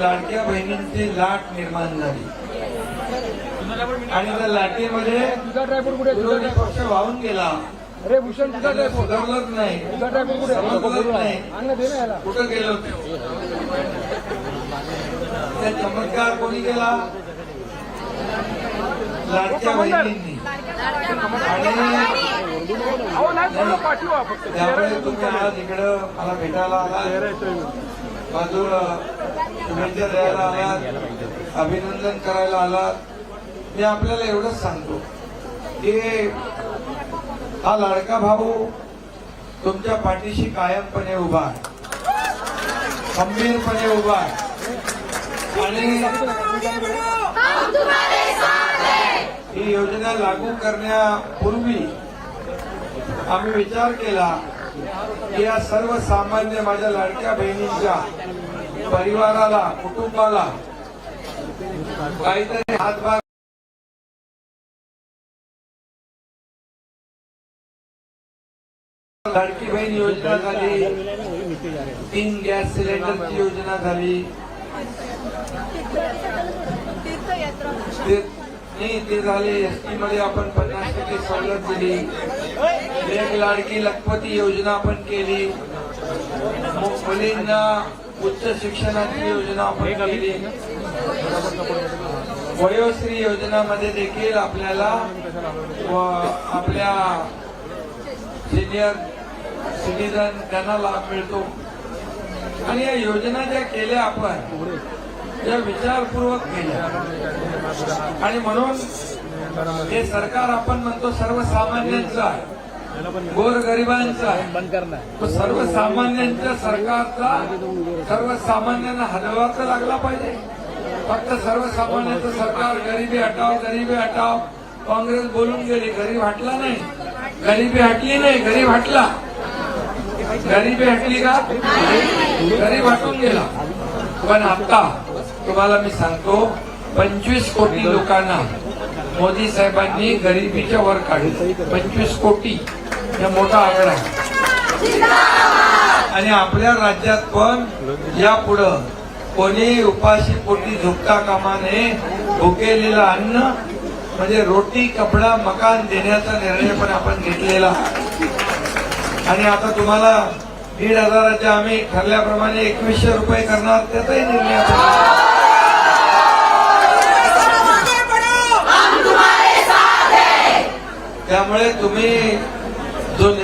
लाडक्या बहिणींची लाट निर्माण झाली. आणि त्या लाटेमध्ये कुठे विरोधी पक्ष वाहून गेला. अरे भूषण तुझा सुधारलंच नाही. तुझा ड्रायफ्रूट कुठे समजलंच नाही. कुठं गेलो त्या चमत्कार कोणी केला? लाडक्या बहिणींनी. त्यामुळे तुम्ही आज इकडं मला भेटायला आला बाजूला शुभेच्छा द्यायला आलात. अभिनंदन करायला आलात. मी आपल्याला एवढंच सांगतो की हा लाडका भाऊ तुमच्या पाठीशी कायमपणे उभा आहे. खंबीरपणे उभा आहे. आणि ही योजना लागू करण्यापूर्वी आम्ही विचार केला की या सर्वसामान्य माझ्या लाडक्या बहिणींच्या परिवाराला कुटुंबाला. काहीतरी हातभार लाडकी बहीण योजना झाली. तीन गॅस सिलेंडरची योजना झाली. ते झाले. एसटी मध्ये आपण पन्नास टक्के सवलत दिली. एक लाडकी लखपती योजना आपण केली. मुलींना उच्च शिक्षणाची योजना आपण केली वयोश्री योजनामध्ये देखील आपल्याला व आपल्या सिनियर सिटीजन त्यांना लाभ मिळतो. आणि या योजना ज्या केल्या आपण त्या विचारपूर्वक केल्या. आणि म्हणून हे सरकार आपण म्हणतो सर्वसामान्यांचं आहे. गोरगरिबांचं सर्वसामान्यांच्या सरकारचा सर्वसामान्यांना हलवा तर लागला पाहिजे. फक्त सर्वसामान्यांचं सरकार गरिबी हटाव गरिबी हटाव काँग्रेस बोलून गेली गरीब हटला नाही. गरिबी हटली नाही गरीब हटला. गरिबी हटली का? गरीब हटून गेला. पण आता तुम्हाला मी सांगतो पंचवीस कोटी लोकांना मोदी साहेबांनी गरिबीच्या वर काढले. पंचवीस कोटी. हा मोठा आकडा आहे. आणि आपल्या राज्यात पण यापुढं कोणी उपाशी पोटी झुकता कामाने भुकेलेलं अन्न म्हणजे रोटी कपडा मकान देण्याचा निर्णय पण आपण घेतलेला. आणि आता तुम्हाला दीड हजाराच्या आम्ही ठरल्याप्रमाणे एकवीसशे रुपये करणार त्याचाही निर्णय आपण त्यामुळे तुम्ही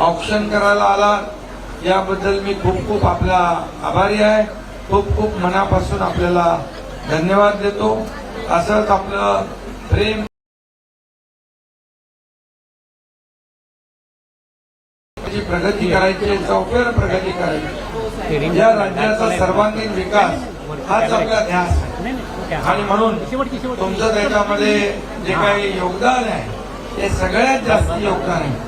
ऑप्शन करायला आलात याबद्दल मी खूप खूप आपला आभारी आहे. खूप खूप मनापासून आपल्याला धन्यवाद देतो. असंच आपलं प्रेम प्रगती करायची चौफेर प्रगती करायची. या राज्याचा सर्वांगीण विकास हाच आपला ध्यास आहे. आणि म्हणून तुमचं त्याच्यामध्ये जे काही योगदान आहे ते सगळ्यात जास्त योगदान आहे.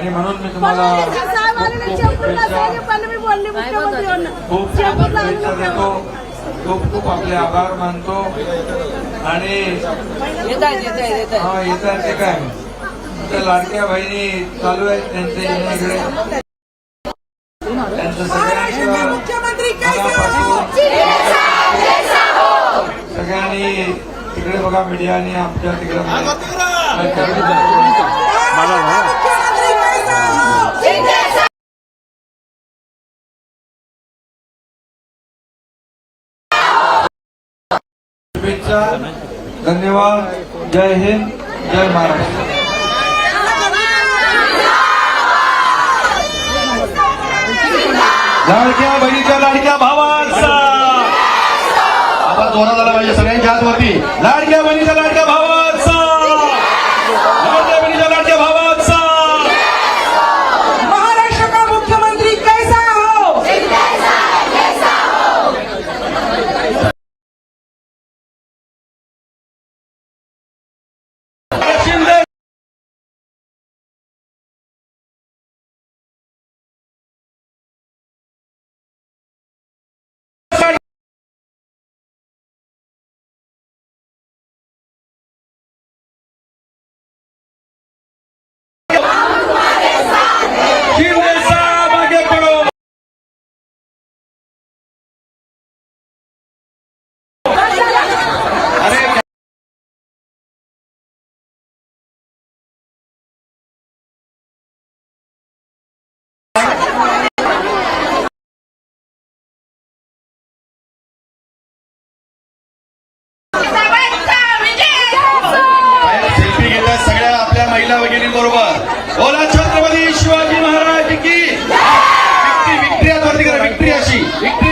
आणि म्हणून मी तुम्हाला खूप शुभेच्छा देतो खूप खूप आपले आभार मानतो. आणि हा येत आहे ते काय त्या लाडक्या बहिणी चालू आहेत त्यांचे इकडे त्यांचं मुख्यमंत्री मनापासून सगळ्यांनी तिकडे बघा मीडियाने आमच्या तिकडे शुभेच्छा धन्यवाद. जय हिंद. जय महाराष्ट्र. लाडक्या बहिणीच्या लाडक्या भावांचा. आवाज जोरात झाला पाहिजे सगळ्यांच्या हातवरती. लाडक्या बहिणीच्या लाडक्या Thank you.